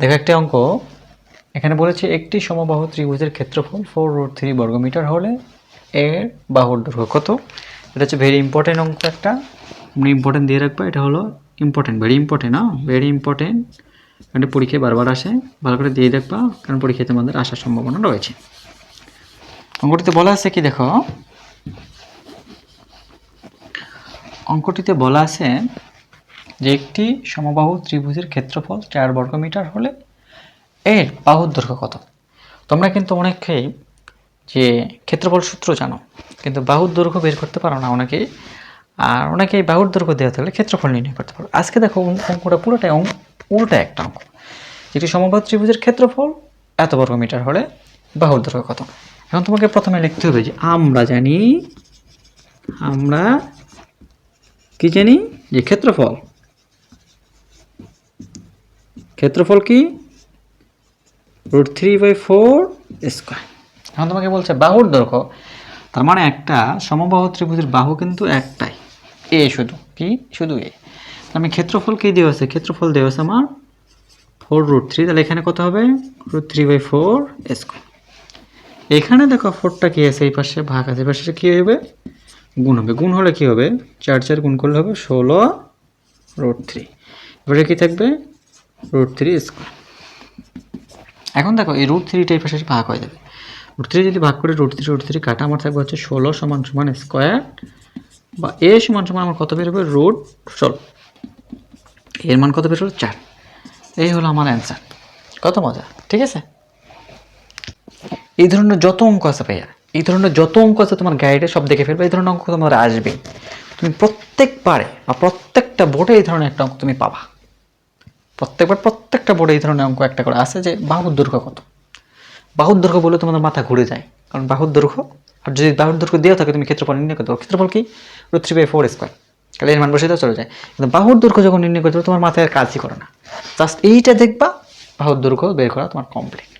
দেখো, একটা অঙ্ক। এখানে বলেছে একটি সমবাহু ত্রিভুজের ক্ষেত্রফল ফোর রুট থ্রি বর্গমিটার হলে এর বাহুর দৈর্ঘ্য কত? এটা হচ্ছে ভেরি ইম্পর্টেন্ট অঙ্ক একটা। আমরা ইম্পর্টেন্ট দিয়ে রাখব, এটা হলো ইম্পর্টেন্ট ভেরি ইম্পর্টেন্ট না? ভেরি ইম্পর্টেন্ট এটা পরীক্ষায় বারবার আসে, ভালো করে দিয়ে দেখবা, কারণ পরীক্ষায় তোমাদের আসার সম্ভাবনা রয়েছে। অঙ্কটিতে বলা আছে কি, দেখো? অঙ্কটিতে বলা আছে যে একটি সমবাহু ত্রিভুজের ক্ষেত্রফল চার বর্গমিটার হলে এর বাহুর দৈর্ঘ্য কত? তোমরা কিন্তু অনেকেই যে ক্ষেত্রফল সূত্র জানো, কিন্তু বাহুর দৈর্ঘ্য বের করতে পারো না অনেকেই। আর অনেকেই বাহুর দৈর্ঘ্য দেওয়া থাকলে ক্ষেত্রফল নির্ণয় করতে পারো। আজকে দেখো অঙ্ক- অঙ্কটা পুরোটাই অঙ্ক উল্টা একটা অঙ্ক। যেটি সমবাহু ত্রিভুজের ক্ষেত্রফল এত বর্গমিটার হলে বাহুর দৈর্ঘ্য কত? এখন তোমাকে প্রথমে লিখতে হবে যে আমরা জানি, আমরা কি জানি? যে ক্ষেত্রফল। ক্ষেত্রফল কি? Root three by four square এখন তোমাকে বলছে বাহুর দৈর্ঘ্য, তার মানে একটা সমবাহু ত্রিভুজের বাহু কিন্তু একটাই। এ শুধু, কি? শুধু এ আমি ক্ষেত্রফল কি দেওয়া আছে ক্ষেত্রফল দেওয়া আছে আমার ফোর রুট থ্রি তাহলে এখানে কত হবে? Root three by four square এখানে দেখো ফোরটা কী আছে? এই পাশে ভাগ আছে, এই পাশে কী হবে? গুণ হবে। গুণ হলে কি হবে? চার চার গুণ করলে হবে ষোলো রুট থ্রি এবারে কী থাকবে? রুট থ্রি স্কোয়ার এখন দেখো, এই রুট থ্রিটা এই পাশে ভাগ হয়ে যাবে। রুট থ্রি যদি ভাগ করে রুট থ্রি রুট থ্রি কাটা, আমার থাকবে হচ্ছে ষোলো সমান সমান স্কোয়ার বা এ সমান সমান আমার কত বেরোবে? রুট ষোলো। এর মান কত বের হলো চার। এই হলো আমার অ্যান্সার কত মজা, ঠিক আছে? এই ধরনের যত অঙ্ক আছে ভাইয়া, এই ধরনের যত অঙ্ক আছে তোমার গাইডে সব দেখে ফেলবে, এই ধরনের অঙ্ক তোমার আসবে। তুমি প্রত্যেকবারে বা প্রত্যেকটা বোর্ডে এই ধরনের একটা অঙ্ক তুমি পাবা। প্রত্যেকবার প্রত্যেকটা বোর্ডে এই ধরনের অঙ্ক একটা করে আছে যে বাহুর দৈর্ঘ্য কত? বাহুর দৈর্ঘ্য বলে তোমাদের মাথা ঘুরে যায়। কারণ বাহুর দৈর্ঘ্য, আর যদি বাহুর দৈর্ঘ্য দেওয়া থাকে, তুমি ক্ষেত্রফল নির্ণয় করতে পারো ক্ষেত্রফল কি? Root three by four square তাহলে এর মান বসে চলে যায়। কিন্তু বাহুর দৈর্ঘ্য যখন নির্ণয় করতে তোমার মাথায় আর কাজই করে না। জাস্ট এইটা দেখবা, বাহুর দৈর্ঘ্য বের করা তোমার কমপ্লিট